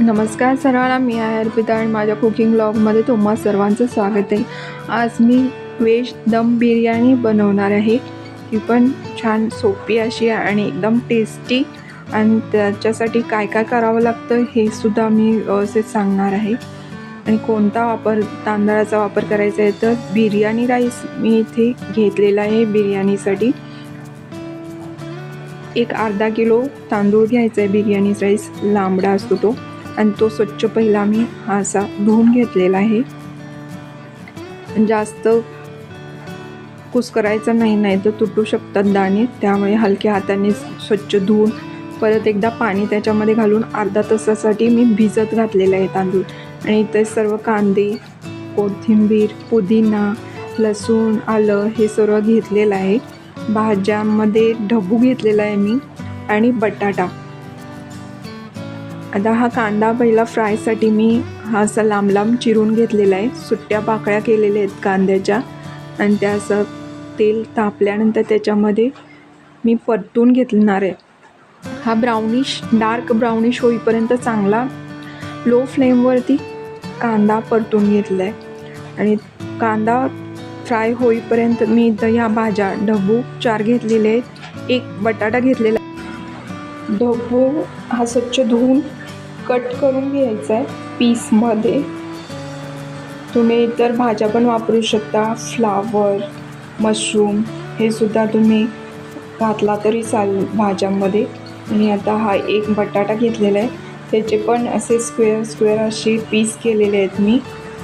नमस्कार सर्वांना मी आहे अर्पिता आणि माझ्या कुकिंग ब्लॉगमध्ये तुम्हा सर्वांचं स्वागत आहे. आज मी व्हेज दम बिर्याणी बनवणार आहे. ही पण छान सोपी अशी आहे आणि एकदम टेस्टी आणि त्याच्यासाठी काय काय करावं लागतं हे सुद्धा मी व्यवस्थित सांगणार आहे. आणि कोणता वापर तांदळाचा वापर करायचा आहे तर बिर्याणी राईस मी इथे घेतलेला आहे बिर्याणीसाठी. एक अर्धा किलो तांदूळ घ्यायचा आहे बिर्याणी राईस लांबडा असतो तो. आणि तो स्वच्छ पहिला मी हा असा धुवून घेतलेला आहे. जास्त कुस्करायचा नाही नाही तर तुटू शकतात दाणे. त्यामुळे हलक्या हाताने स्वच्छ धुवून परत एकदा पाणी त्याच्यामध्ये घालून अर्धा तासासाठी मी भिजत घातलेलं आहे तांदूळ. आणि इथे सर्व कांदे कोथिंबीर पुदिना लसूण आलं हे सर्व घेतलेलं आहे. भाज्यांमध्ये ढबू घेतलेला आहे मी आणि बटाटा. आता हा कांदा पहिला फ्रायसाठी मी हा असा लांब लांब चिरून घेतलेला आहे. सुट्ट्या पाकळ्या केलेल्या आहेत कांद्याच्या. आणि त्या असं तेल तापल्यानंतर त्याच्यामध्ये मी परतून घेतणार आहे. हा ब्राउनिश डार्क ब्राउनिश होईपर्यंत चांगला लो फ्लेमवरती कांदा परतून घेतला आहे आणि कांदा फ्राय होईपर्यंत मी इथं ह्या भाज्या ढबू चार घेतलेले आहेत. एक बटाटा घेतलेला ढबू हा स्वच्छ धुवून कट करून घ्यायचं आहे पीसमध्ये. तुम्ही इतर भाज्या पण वापरू शकता. फ्लावर मशरूम हे सुद्धा तुम्ही घातला तरी चालेल भाज्यांमध्ये. आणि आता हा एक बटाटा घेतलेला आहे. त्याचे पण असे स्क्वेअर स्क्वेअर असे पीस केलेले आहेत मी.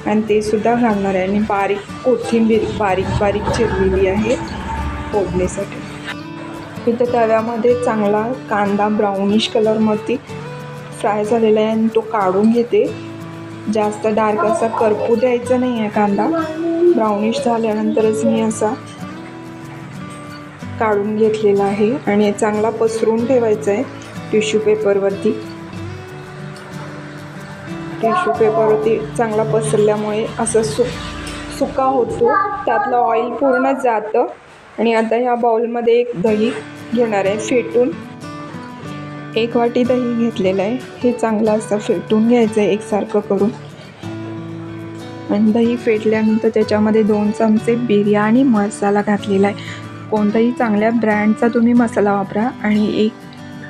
आणि ते सुद्धा घालणार आहे. आणि बारीक कोथिंबीर बारीक बारीक चिरलेली आहे फोडणीसाठी. इथं तव्यामध्ये चांगला कांदा ब्राउनिश कलरमध्ये फ्राय झालेला आहे आणि तो काढून घेते. जास्त डार्क असा करपू द्यायचा नाही आहे कांदा. ब्राउनिश झाल्यानंतरच मी असा काढून घेतलेला आहे आणि चांगला पसरून ठेवायचा आहे टिश्यू पेपरवरती टिश्यू पेपरवरती चांगला पसरल्यामुळे असं सु सुका होतो. त्यातलं ऑइल पूर्ण जातं. आणि आता ह्या बाउलमध्ये एक दही घेणार आहे फेटून. एक वाटी दही घेतलेलं आहे. हे चांगलं असं फेटून घ्यायचं आहे एकसारखं करून. आणि दही फेटल्यानंतर त्याच्यामध्ये दोन चमचे बिर्याणी मसाला घातलेला आहे. कोणताही चांगल्या ब्रँडचा तुम्ही मसाला वापरा आणि एक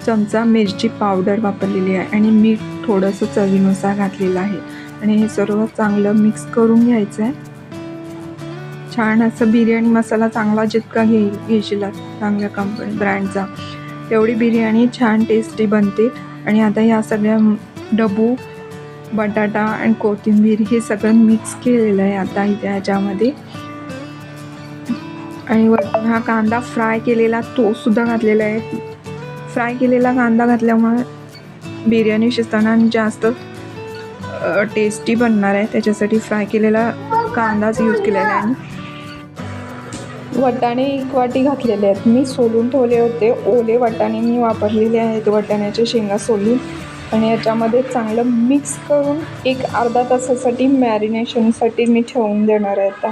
चमचा मिरची पावडर वापरलेली आहे. आणि मीठ थोडंसं चवीनुसार घातलेलं आहे. आणि हे सर्व चांगलं मिक्स करून घ्यायचं आहे छान असं बिर्याणी मसाला चांगला जितका घे घेशील चांगल्या कंपनी ब्रँडचा तेवढी बिर्याणी छान टेस्टी बनते. आणि आता ह्या सगळ्या डबू बटाटा आणि कोथिंबीर हे सगळं मिक्स केलेलं आहे आता इथे ह्याच्यामध्ये. आणि वरतून हा कांदा फ्राय केलेला तो सुद्धा घातलेला आहे. फ्राय केलेला कांदा घातल्यामुळे बिर्याणी शिजताना जास्त टेस्टी बनणार आहे. त्याच्यासाठी फ्राय केलेला कांदाच यूज केलेला आहे. वटाणे एक वाटी घातलेले आहेत. मी सोलून ठेवले होते. ओले वटाणे मी वापरलेले आहेत. वटाण्याच्या शेंगा सोलून. आणि याच्यामध्ये चांगलं मिक्स करून एक अर्धा तासासाठी मॅरिनेशनसाठी मी ठेवून देणार आहे आता.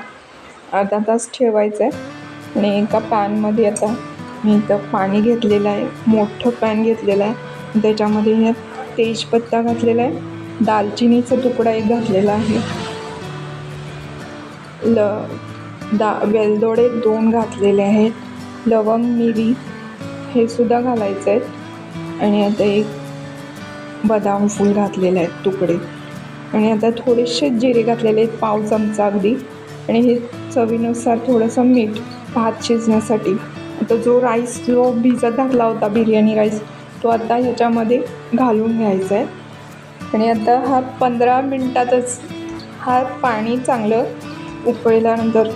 अर्धा तास ठेवायचं आहे. आणि एका पॅनमध्ये आता मी इथं पाणी घेतलेलं आहे. मोठं पॅन घेतलेलं आहे. त्याच्यामध्ये हे तेजपत्ता घातलेला आहे. दालचिनीचा तुकडा एक घातलेला आहे. ल दा वेलदोडे दोन घातलेले आहेत. लवंग मिरी हे सुद्धा घालायचं आहेत. आणि आता एक बदाम फूल घातलेले आहेत तुकडे. आणि आता थोडेसे जिरे घातलेले आहेत पाव चमचा अगदी. आणि हे चवीनुसार थोडंसं मीठ भात शिजण्यासाठी. आता जो राईस जो भिजत घातला होता बिर्याणी राईस तो आता ह्याच्यामध्ये घालून घ्यायचा आहे. आणि आता हा पंधरा मिनटातच हा पाणी चांगलं उकळल्यानंतर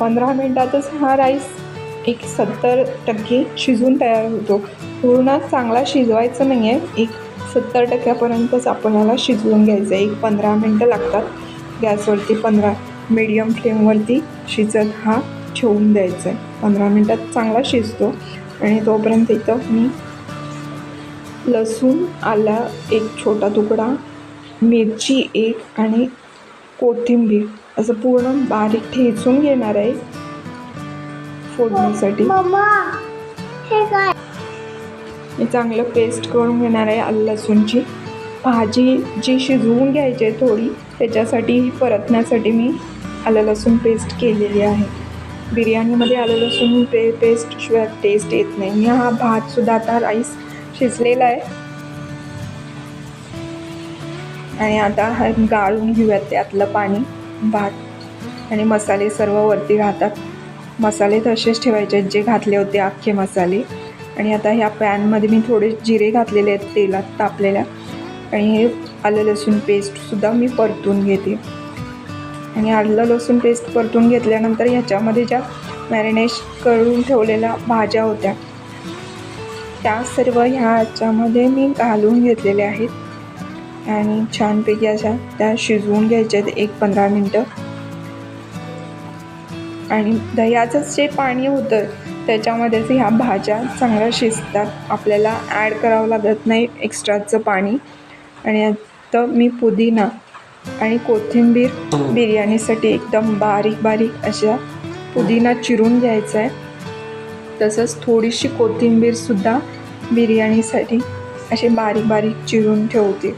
पंधरा मिनटातच हा राईस एक सत्तर टक्के शिजून तयार होतो. पूर्ण चांगला शिजवायचं नाही आहे एक सत्तर टक्क्यापर्यंतच आपल्याला शिजवून घ्यायचं आहे एक पंधरा मिनटं लागतात. गॅसवरती पंधरा मिडियम फ्लेमवरती शिजत हा ठेवून द्यायचा आहे पंधरा मिनटात चांगला शिजतो. आणि तोपर्यंत इथं मी लसूण आला एक छोटा तुकडा मिरची एक आणि कोथिंबीर असं पूर्ण बारीक ठेचून घेणार आहे. काय? मी चांगलं पेस्ट करून घेणार आहे आलं लसूणची. भाजी जी शिजवून घ्यायची आहे थोडी त्याच्यासाठी परतण्यासाठी मी आलं लसूण पेस्ट केलेली आहे. बिर्याणीमध्ये आलं लसूण पे पेस्टशिवाय टेस्ट येत नाही. मी हा भातसुद्धा आता राईस शिजलेला आहे. आणि आता हा गाळून घेऊयात त्यातलं पाणी. भात आणि मसाले सर्व वरती राहतात मसाले तसेच ठेवायचे जे घातले होते अख्खे मसाले. आणि आता ह्या पॅनमध्ये मी थोडे जिरे घातलेले आहेत तेलात तापलेल्या. आणि हे आलं लसूण पेस्टसुद्धा मी परतून घेते. आणि आलं लसूण पेस्ट परतून घेतल्यानंतर ह्याच्यामध्ये ज्या मॅरिनेश करून ठेवलेल्या भाज्या होत्या त्या सर्व ह्याच्यामध्ये मी घालून घेतलेल्या आहेत. आणि छानपैकी अशा त्या शिजवून घ्यायच्या आहेत एक पंधरा मिनटं. आणि दह्याचं जे पाणी होतं त्याच्यामध्येच ह्या भाज्या चांगल्या शिजतात. आपल्याला ॲड करावं लागत नाही एक्स्ट्राचं पाणी. आणि आता मी पुदिना आणि कोथिंबीर बिर्याणीसाठी एकदम बारीक बारीक अशा पुदिना चिरून घ्यायचा आहे. तसंच थोडीशी कोथिंबीरसुद्धा बिर्याणीसाठी असे बारीक बारीक चिरून ठेवते.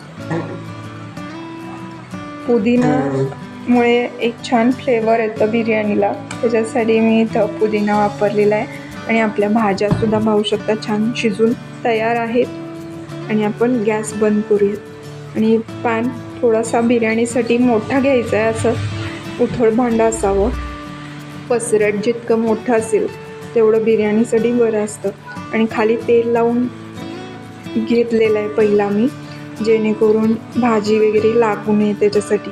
पुदिनामुळे एक छान फ्लेवर येतं बिर्याणीला. त्याच्यासाठी मी इथं पुदिना वापरलेला आहे. आणि आपल्या भाज्यासुद्धा भाऊ शकता छान शिजून तयार आहेत. आणि आपण गॅस बंद करूयात आणि पॅन थोडासा बिर्याणीसाठी मोठा घ्यायचा आहे असं उथळ भांडं असावं. पसरट जितकं मोठं असेल तेवढं बिर्याणीसाठी बरं असतं. आणि खाली तेल लावून घेतलेला आहे पहिला मी जेणेकरून भाजी वगैरे लागू नये त्याच्यासाठी.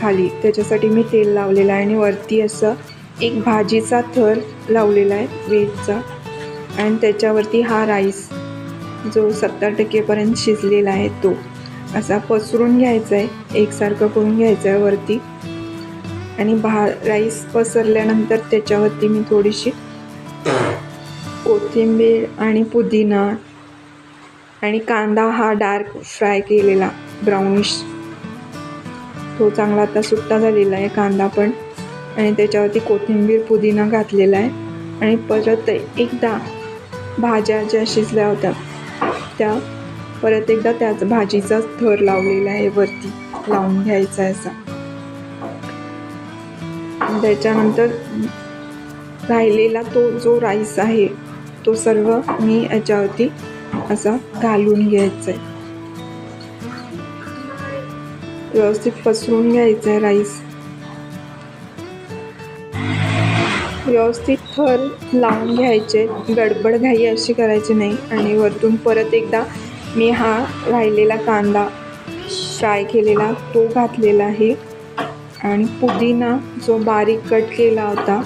खाली त्याच्यासाठी मी तेल लावलेलं आहे आणि वरती असं एक भाजीचा थर लावलेला आहे वेजचा आणि त्याच्यावरती हा राईस जो सत्तर टक्केपर्यंत शिजलेला आहे तो. असा पसरून घ्यायचा आहे एकसारखं करून घ्यायचं आहे वरती. आणि भा राईस पसरल्यानंतर त्याच्यावरती मी थोडीशी कोथिंबीर आणि पुदिना आणि कांदा हा डार्क फ्राय केलेला ब्राउनिश. तो चांगला आता सुट्टा झालेला आहे कांदा पण. आणि त्याच्यावरती कोथिंबीर पुदिना घातलेला आहे. आणि परत एकदा भाज्या ज्या शिजल्या होत्या त्या परत एकदा त्याच भाजीचा थर लावलेला आहे वरती लावून घ्यायचा आहे असा. त्याच्यानंतर राहिलेला तो जो राईस आहे तो सर्व मी याच्यावरती असा घालून घ्यायचा आहे व्यवस्थित पसरून घ्यायचं आहे राईस. व्यवस्थित थर लावून घ्यायचे. गडबड घाई अशी करायची नाही. आणि वरतून परत एकदा मी हा राहिलेला कांदा फ्राय केलेला तो घातलेला आहे. आणि पुदिना जो बारीक कट केला होता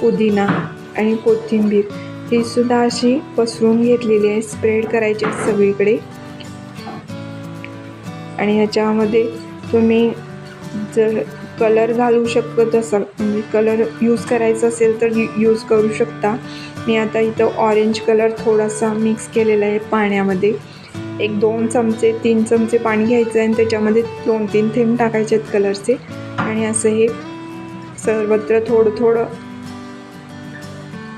पुदिना आणि कोथिंबीर ही सुद्धा अशी पसरून घेतलेली आहे स्प्रेड करायची सगळीकडे. आणि ह्याच्यामध्ये तुम्ही जर कलर घालू शकत असाल म्हणजे कलर यूज करायचा असेल तर यूज करू शकता. मी आता इथं ऑरेंज कलर थोडासा मिक्स केलेला आहे पाण्यामध्ये. एक दोन चमचे तीन चमचे पाणी घ्यायचं आहे आणि त्याच्यामध्ये दोन तीन थेंब टाकायचे आहेत कलरचे आणि असं हे सर्वत्र थोडं थोडं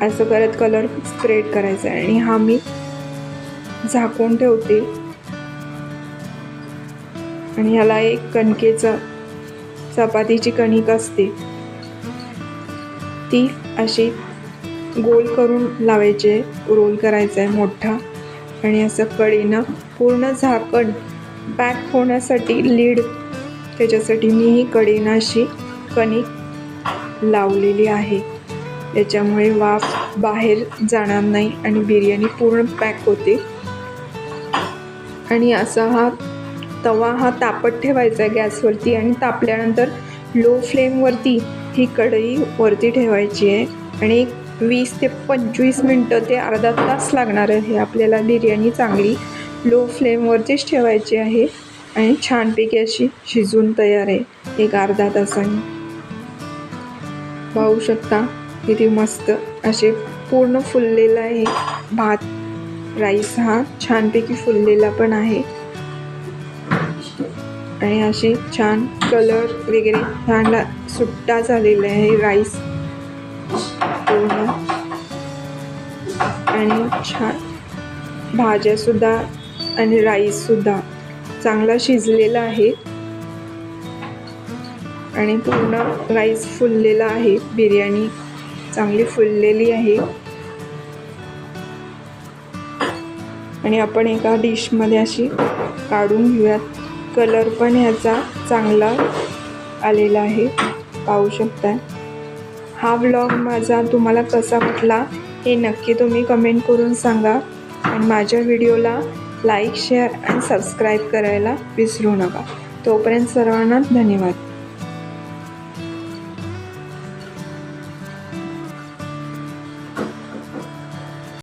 असं करत कलर स्प्रेड करायचा आहे. आणि हा मी झाकून ठेवते. आणि ह्याला एक कणकेचं चपातीची कणिक असते. ती अशी गोल करून लावायची आहे रोल करायचा आहे मोठा. आणि असं कडीनं पूर्ण झाकण पॅक होण्यासाठी लीड त्याच्यासाठी मी ही कढीनं अशी कणिक लावलेली आहे. याच्यामुळे वाफ बाहेर जाणार नाही आणि बिर्याणी पूर्ण पॅक होते. आणि असा हा तवा हा तापत ठेवायचा आहे गॅसवरती आणि तापल्यानंतर लो फ्लेमवरती ही कढई वरती ठेवायची आहे. आणि एक वीस ते पंचवीस मिनटं ते अर्धा तास लागणार आहे. आपल्याला बिर्याणी चांगली लो फ्लेमवरतीच ठेवायची आहे. आणि छानपैकी अशी शिजून तयार आहे. एक अर्धा तासाने. पाहू शकता. किती मस्त असे पूर्ण फुललेला आहे. भात राईस हा छानपैकी फुललेला पण आहे. आणि असे छान कलर वगैरे छान सुट्टा झालेला आहे राईस पूर्ण. आणि छान भाज्यासुद्धा आणि राईससुद्धा चांगला शिजलेला आहे. आणि पूर्ण राईस फुललेला आहे. बिर्याणी चांगली फुललेली आहे. आणि आपण एका डिशमध्ये अशी काढून घेऊयात. कलर पण ह्याचा चांगला आलेला आहे. पाहू शकता हा व्लॉग माझा तुम्हाला कसा वाटला हे नक्की तुम्ही कमेंट करून सांगा. आणि माझ्या व्हिडिओला लाईक शेअर आणि सबस्क्राईब करायला विसरू नका. तोपर्यंत सर्वांना धन्यवाद.